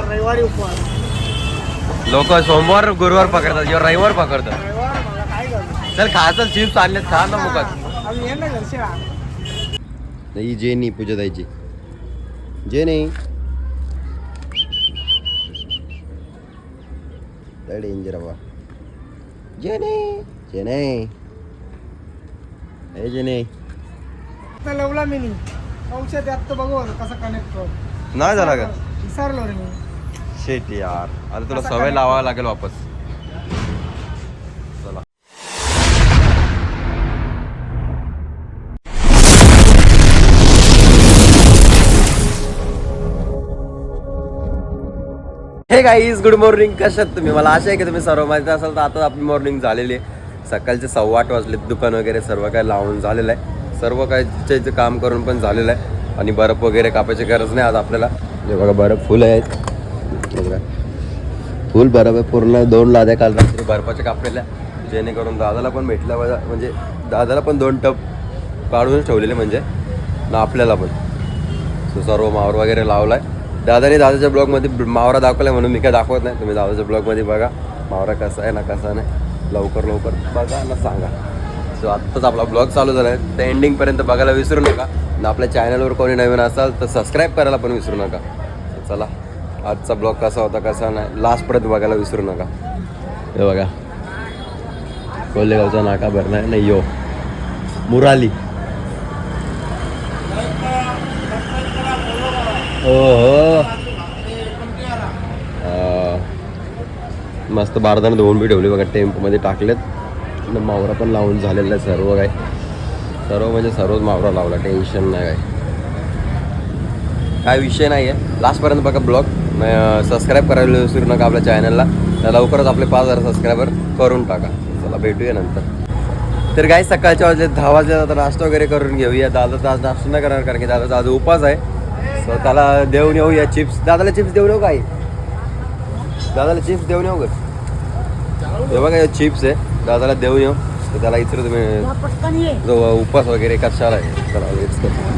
रविवार रविवारी उपवास. लोक सोमवार गुरुवार पकडतात किंवा रविवार पकडतात. रविवार मला काय करू चल चिप्स आणलेत खा ना मुखात आम्ही घरचे नाही जे नाही पूजा द्यायची जे नाही. डेंजर बाबा जे नाही जे नाही. हे जे नाही. आता लवला मी नाही. औषध यात तर बघू कसं कनेक्ट करू नाही झाला का? विसरलो रे मी. शेट यार. आता तुला सवय लावावं लागेल वापस. चला. हे गाईज गुड मॉर्निंग कशात तुम्ही? मला आशा आहे की तुम्ही सर्व माहिती असाल. तर आता आपली मॉर्निंग झालेली आहे. सकाळचे सव्वा आठ वाजले दुकान वगैरे सर्व काय लावून झालेलं आहे. सर्व इथं काम करून पण झालेलं आहे. आणि बर्फ वगैरे कापायची गरज नाही आज आपल्याला. हे बघा बर्फ फुलं आहेत. हे बघा फुल बर्फ आहे पूर्ण दोन लाद्या काल रात्री. बर्फाच्या कापलेल्या जेणेकरून दादाला पण भेटल्या म्हणजे दादाला पण दोन टप काढूनच ठेवलेले म्हणजे ना आपल्याला पण. सो सर्व मावर वगैरे लावलाय. दादाने दादाच्या ब्लॉगमध्ये मावरा दाखवलाय म्हणून मी काय दाखवत नाही. तुम्ही दादाच्या ब्लॉगमध्ये बघा. मावरा कसा आहे ना कसा नाही. लवकर लवकर बघा ना सांगा. सो आत्ताच आपला ब्लॉग चालू झाला आहे त्या एंडिंगपर्यंत बघायला विसरू नका. आणि आपल्या चॅनलवर कोणी नवीन असाल तर सबस्क्राईब करायला पण विसरू नका. चला. आजचा ब्लॉग कसा होता कसा नाही लास्टपर्यंत बघायला विसरू नका. हे बघा. कोल्हेगावचा नाका भरणार नाही यो. मुराली. हो हो. अं, मस्त बारदानं धुवून बी ठेवली बघा टेम्पोमध्ये टाकलेत. आणि मावरा पण लावून झालेला आहे सर्व काय सर्व म्हणजे सर्वच मावरा लावला टेन्शन नाही काय काय विषय नाही आहे लास्टपर्यंत बघा ब्लॉग. सबस्क्राईब करायला विसरू नका आपल्या चॅनलला तर लवकरच आपले पाच हजार सबस्क्रायबर करून टाका. चला भेटूया नंतर. तर काय सकाळच्या वाजले दहा वाजले आता नाश्ता वगैरे करून घेऊया. दादा आज नाश्ता नाही करणार कारण की दादाचा आज उपास आहे. सो त्याला देऊन येऊया चिप्स दादाला चिप्स देऊन येऊ काय दादाला चिप्स देऊन येऊ का? हे बघा चिप्स आहे. दादाला देऊन येऊ. तर त्याला इतर तुम्ही जो उपास वगैरे कशाला आहे चला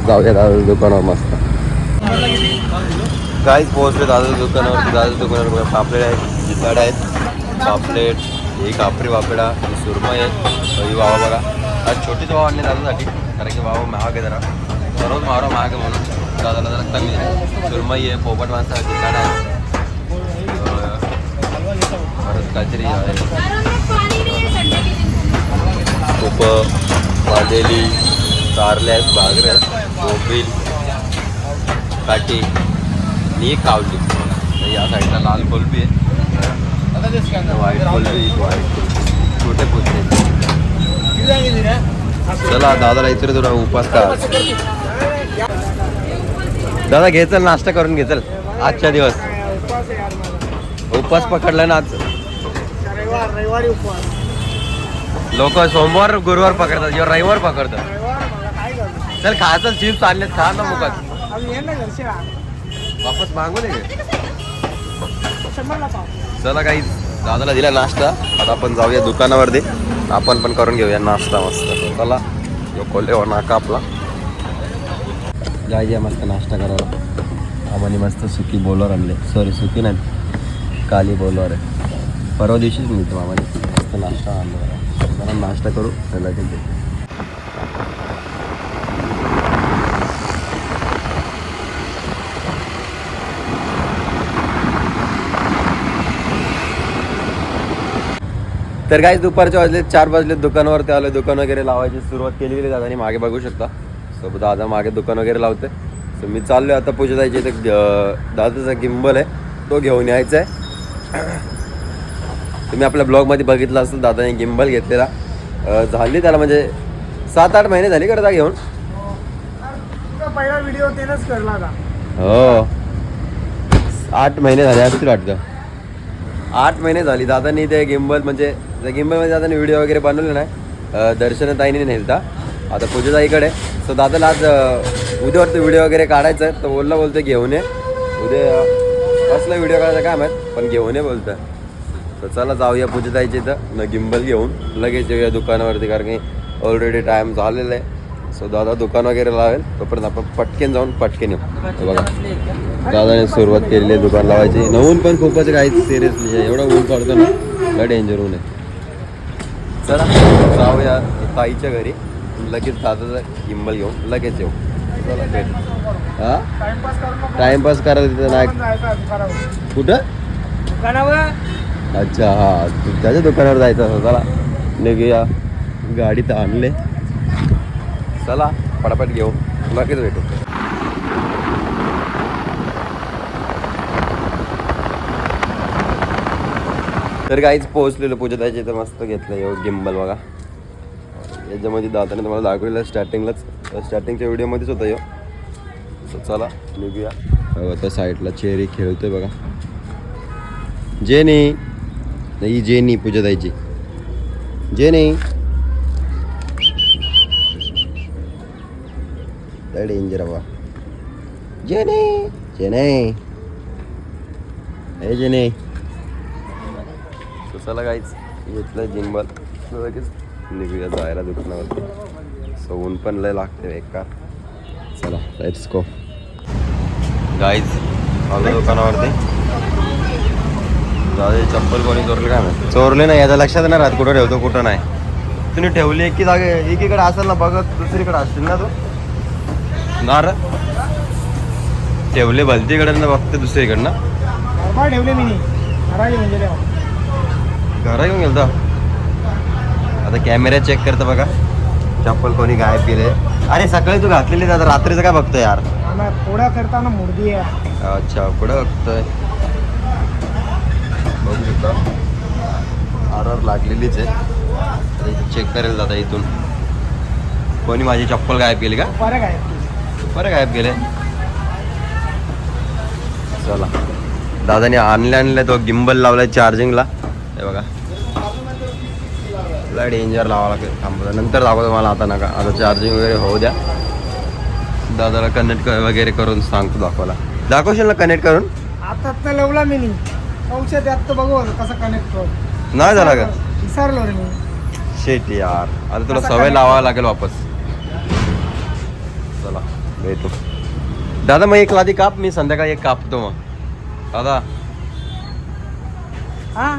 जाऊया दादा दुकानावर मस्त. काहीच पोहोचले दादा दुकानावर दादा दुकानावर बघा पापलेट आहेत जिताड आहेत पापलेट ही कापरी वापेडा ही सुरमई आहे ही वावा बघा. आज छोटीच वाव आणली दादासाठी कारण की वावा महाग आहे जरा. सर्वच मावरा महाग आहे म्हणून दादाला जरा कमी आहे सुरमई आहे पोपट माणसा जिताड आहे. परत काहीतरी आहे. खूप वाजेली कारले आहेत बागरे आहेत काठी. आणि एक कावली. तर या साईडला लाल कोलबी आहे. व्हाईट कोलबी व्हाईट छोटे पुसले चला दादाला इथे थोडा उपास का दादा घे चल. नाश्ता करून घे चल आजच्या दिवस. उपवास पकडला ना आज. रविवार रविवारी उपवास लोक सोमवार गुरुवार पकडतात किंवा रविवार पकडतात. चल खायचं चिप्स आणलेत खा ना मुखात वापस चला काही दादाला दिला नाश्ता. आता आपण जाऊया दुकानावरती. आपण पण करून घेऊया नाश्ता मस्त. चला कोल्हे नाका आपला. जायचे मस्त नाश्ता करायला. आम्हाला मस्त सुकी बोलवर आणले. सॉरी सुकी नाही. काली बोलवर आहे. परवा दिवशीच मिळतो मामाने मस्त नाश्ता आणला. जरा नाश्ता करू. त्याला ते तर काही दुपारच्या वाजले चार वाजले दुकानावरती आलो दुकान वगैरे लावायची सुरुवात केली गेली दादानी मागे बघू शकता. सो दादा मागे दुकान वगैरे लावते सो मी चाललोय आता पूजा जायची अं, दादाचा गिंबल आहे तो घेऊन यायचा आहे तुम्ही आपल्या ब्लॉगमध्ये बघितलं असेल दादाने गिंबल घेतलेला. झाली त्याला म्हणजे सात आठ महिने झाली करता घेऊन. पहिला व्हिडिओ त्यानंच करला हो. आठ महिने झाले असतील वाटतं. आठ महिने झाली दादानी ते गिंबल म्हणजे त्या गिंबलमध्ये दादाने व्हिडिओ वगैरे बनवले नाही. दर्शन ताईने नेलता. आता पूजाताईकडे सो दादाला आज उद्यावरती व्हिडिओ वगैरे काढायचं आहे. तर बोलला बोलतो घेऊन ये. उद्या कसला व्हिडिओ काढायचा काय आहे पण घेऊन ये बोलतं तर चला जाऊया पूजाताईच्या इथं. न गिंबल घेऊन. लगेच येऊया दुकानावरती कारण की ऑलरेडी टाईम झालेला आहे. सो दादा दुकान वगैरे लावेल. तोपर्यंत आपण पटकेन जाऊन पटकेन येऊ. बघा. दादाने सुरुवात केलेली आहे दुकान लावायची. नवून पण खूपच काही सिरियसली एवढं ऊन पडतं ना. काय डेंजर ऊन आहे चला जाऊया ताईच्या घरी. लगेच दादाचा गिंबल घेऊन लगेच येऊ. चला भेट. हां? टाइमपास करू करायला तिथं नाही. कुठं? अच्छा हा. त्याच्या दुकानावर जायचं असं. चला निघूया. गाडी तर आणले. चला पटापट घेऊ लगेच भेटू. तर काहीच पोहोचलेलो पूजा त्याच्या इथं मस्त घेतलं यो गिंबल बघा. याच्यामध्ये दाताने तुम्हाला दाखवलेलं स्टार्टिंगलाच स्टार्टिंगच्या व्हिडिओमध्येच होता यो चला निघूया. बघा त्या साईडला चेरी खेळतोय बघा. जेनी. नाही जेनी पूजा द्यायची जेनी. डेंजर बाबा जेने. जेने. हे जेने. सो चला काहीच घेतलं जिंबल. लगेच निघूया जायला दुकानावरती सो ऊन पण लय लागते एका. चला लेट्स गो गाईज आलो दुकानावरती. दादा चप्पल कोणी चोरले काय नाही चोरले नाही आता लक्षात नाही राहत कुठं ठेवतो कुठं नाही. तुम्ही ठेवली एकी जागे एकीकडे असेल ना बघत दुसरीकडे असतील ना तू? नार ठेवले भलतीकडे ना बघते दुसरीकडनं. ठेवले मी नाही. म्हणजे घरा घेऊन गेलतो. आता कॅमेरा चेक करतो बघा. चप्पल कोणी गायब केले अरे सकाळी तू घातलेली आता रात्रीचं काय बघतोय यार? पोळ्या करताना मुर्दी आहे. अच्छा पुढं बघतोय. बघू शकता. आर आर लागलेलीच आहे. चेक करेल दादा इथून. कोणी माझी चप्पल गायब केली का? फरक आहे बरं गायब गेले चला. दादाने आणले आणले तो गिंबल लावलाय चार्जिंगला हे बघा. लय डेंजर लावा लागेल. थांबवलं नंतर दाखवतो मला आता नका. आता चार्जिंग वगैरे होऊ द्या. दादाला कनेक्ट वगैरे करून सांगतो दाखवायला. दाखवशील ना कनेक्ट करून? आता तर लावला मी नाही. औषध बघू आता कसं कनेक्ट करू नाही झाला का? विसरलो रे मी. शेट यार. आता तुला सवय लावावं लागेल वापस. चला भेटू. दादा मग एक लादी काप. मी संध्याकाळी एक कापतो मग. दादा. हा?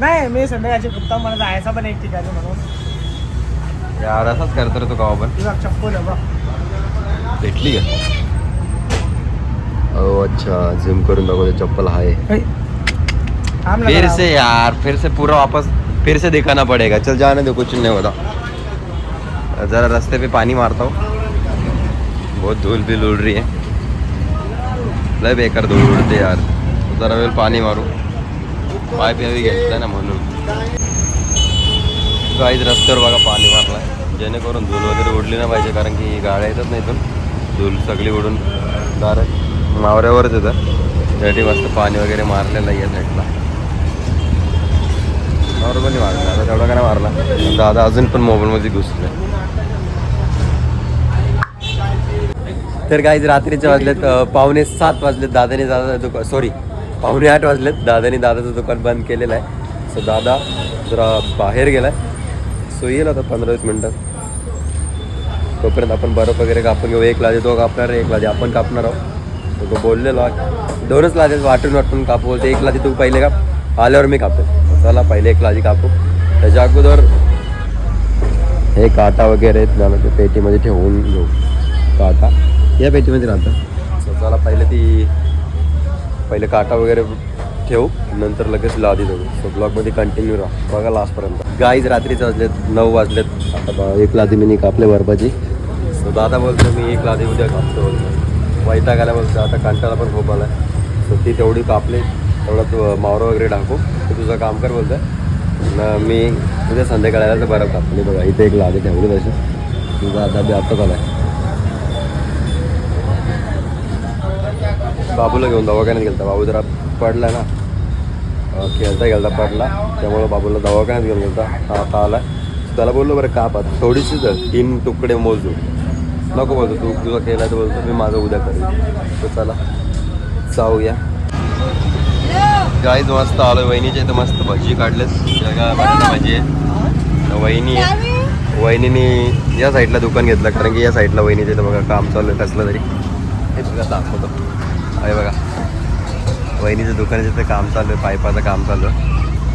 नाही मी संध्याकाळची फुटता मला जायचा पण एक ठिकाणी म्हणून. यार असाच करतो रे तू आपण तुझा चप्पल आहे बघ. भेटली का? ओ अच्छा झूम करून दाखवते चप्पल आहे. थांब ना फिर जरा. से यार फिर से पूरा वापस फिर से दिखाना पड़ेगा। चल जाने दो कुछ नहीं होता। जरा रास्ते पे पानी मारता हूँ। बहुत धूल भी उड़ रही है। लय बेकार धूल उडते यार। जरा वेळ पाणी मारू। पाय प्यावी घेतलं ना म्हणून. काहीच रस्त्यावर बघा पाणी मारलाय जेणेकरून धूल वगैरे उडली ना पाहिजे कारण की गाड्या येतात ना इथून धूल सगळी उडून दार मावऱ्यावरच येतात त्यासाठी मस्त पाणी वगैरे मारलेलं आहे या साईडला नॉर्मली मारला आता तेवढा काय मारला. दादा अजून पण मोबाईलमध्ये घुसले. तर काहीच रात्रीचे वाजलेत पावणे सात वाजलेत. दादाने दादा सॉरी पावणे आठ वाजलेत. दादाने दादाचं दुकान बंद केलेलं आहे. सो दादा जरा बाहेर गेलाय. सो येईल आता पंधरा वीस मिनटं. तोपर्यंत आपण बर्फ वगैरे कापून घेऊ. एक लादी तो कापणार आहे एक लाजे आपण कापणार आहोत. तो तो बोललेलो दोनच लाजे वाटून वाटून कापू बोलते. एक लादी तू पहिले काप आल्यावर मी कापेल चला पहिले एक लादी कापू. त्याच्या अगोदर हे काटा वगैरे आहेत ना ते पेटीमध्ये ठेवून घेऊ. काटा. या पेटीमध्ये राहतं. चला पहिले ती पहिले काटा वगैरे ठेवू नंतर लगेच लादी देऊ सो ब्लॉगमध्ये कंटिन्यू राहा. बघा लास्टपर्यंत गाईज रात्रीचे वाजलेत नऊ वाजलेत. आता बा- एक लादी मी कापले बर्फाची सो दादा बोलतो मी एक लादी उद्या कापतो. बोलतो वैताग बोलतो आता कंटाळा पण खूप आला सो ती तेवढी कापली. तेवढा तू मावरं वगैरे टाकू. तू तुझं काम कर बोलतोय. ना मी उद्या संध्याकाळ आला तर बरं कापली बघा इथे एक लादी ठेवली तशी. तुझा आता बी आत्ताच आहे बाबूला घेऊन दवाखान्यात गेलता. बाबू जरा पडला ना. खेळता खेळता पडला. त्यामुळं बाबूला दवाखान्यात घेऊन गेलता. हा आता आला त्याला बोललो बरं कापात थोडीशी जर तीन तुकडे मोजू. नको बोलतो तू तुझा केला तर बोलतो मी माझं उद्या करेन. तर चला जाऊया. गाईज मस्त आलो. वहिनीचे तर मस्त भजी काढले जगा भजी आहे. वहिनी आहे. वहिनीने या साईडला दुकान घेतलं. कारण की या साईडला वहिनीचे तर बघा काम चालू आहे कसलं तरी. हे बघा दाखवतो. आहे बघा. वहिनीचं दुकानाचं इथं काम चालू आहे पाईपाचं काम चालू आहे.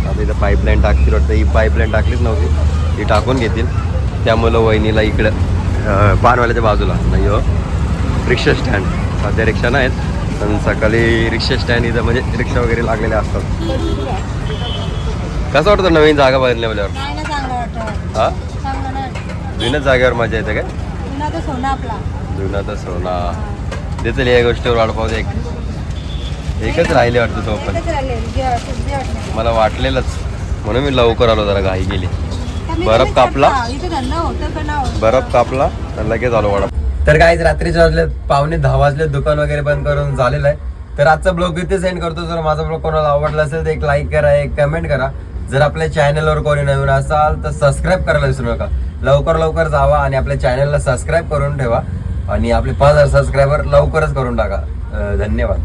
आता इथं पाईपलाईन टाकतील वाटतं. ही पाईपलाईन टाकलीच नव्हती. ती टाकून घेतील. त्यामुळं वहिनीला इकडं पानवाल्याच्या बाजूला. नाही हो. रिक्षा स्टँड सध्या रिक्षा नाहीत पण सकाळी रिक्षा स्टँड इथं म्हणजे रिक्षा वगैरे लागलेल्या असतात. कसं वाटतं नवीन जागा बदलल्यावर? हा? जुन्याच जागेवर मजा येते काय? जुना तर सोना. देतील या गोष्टीवर वाढ पाहू दे एक. एकच राहिले वाटतं तो पण. एकच राहिले गे- सुद्धा वाटलं. मला वाटलेलंच. म्हणून मी लवकर आलो जरा घाई गेली. बर्फ कापला? बर्फ कापला तर लगेच आलो वाडा. तर काहीच रात्रीचे वाजले पावणे दहा वाजले दुकान वगैरे बंद करून झालेलं आहे. तर आजचा ब्लॉग इथे सेंड करतो. जर माझा ब्लॉग कोणाला आवडला असेल तर एक लाईक करा एक कमेंट करा. जर आपल्या चॅनलवर कोणी नवीन असाल तर सबस्क्राईब करायला विसरू नका. लवकर लवकर जावा आणि आपल्या चॅनलला सबस्क्राईब करून ठेवा. आणि आपले पाच हजार सबस्क्रायबर लवकरच करून टाका. धन्यवाद.